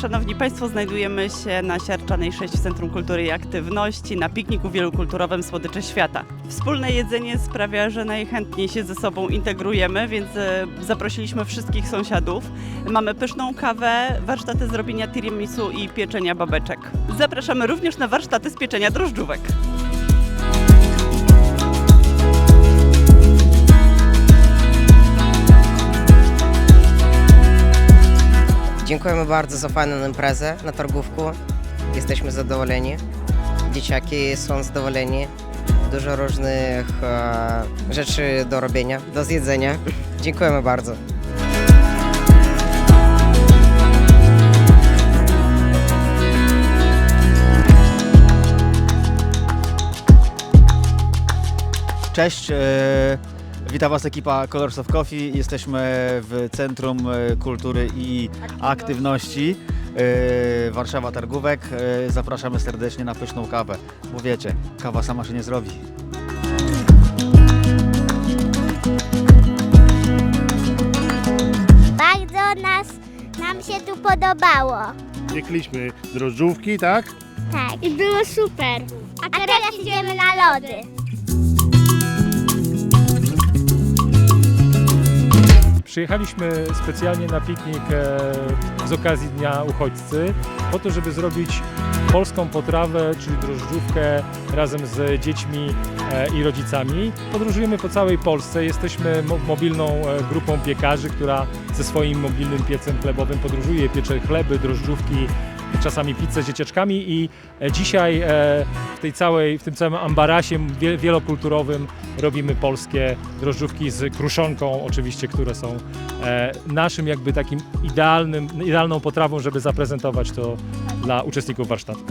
Szanowni Państwo, znajdujemy się na Siarczanej 6 w Centrum Kultury i Aktywności na pikniku wielokulturowym Słodycze Świata. Wspólne jedzenie sprawia, że najchętniej się ze sobą integrujemy, więc e, zaprosiliśmy wszystkich sąsiadów. Mamy pyszną kawę, warsztaty z robienia tiramisu i pieczenia babeczek. Zapraszamy również na warsztaty z pieczenia drożdżówek. Dziękujemy bardzo za fajną imprezę na targówku. Jesteśmy zadowoleni. Dzieciaki są zadowoleni. Dużo różnych e, rzeczy do robienia, do zjedzenia. Dziękujemy bardzo. Cześć, e, witam Was ekipa Colors of Coffee. Jesteśmy w Centrum e, Kultury i Aktywności e, Warszawa Targówek. E, Zapraszamy serdecznie na pyszną kawę, bo wiecie, kawa sama się nie zrobi. Bardzo nas, nam się tu podobało. Piekliśmy drożdżówki, tak? Tak. I było super. A teraz, idziemy na lody. Przyjechaliśmy specjalnie na piknik e, z okazji Dnia Uchodźcy, po to, żeby zrobić polską potrawę, czyli drożdżówkę razem z dziećmi e, i rodzicami. Podróżujemy po całej Polsce, jesteśmy mo- mobilną e, grupą piekarzy, która ze swoim mobilnym piecem chlebowym podróżuje, piecze chleby, drożdżówki, czasami pizzę z dzieciaczkami i e, dzisiaj e, w, tej całej, w tym całym ambarasie wie- wielokulturowym robimy polskie drożdżówki z kruszonką oczywiście, które są e, naszym jakby takim idealnym, idealną potrawą, żeby zaprezentować to dla uczestników warsztatu.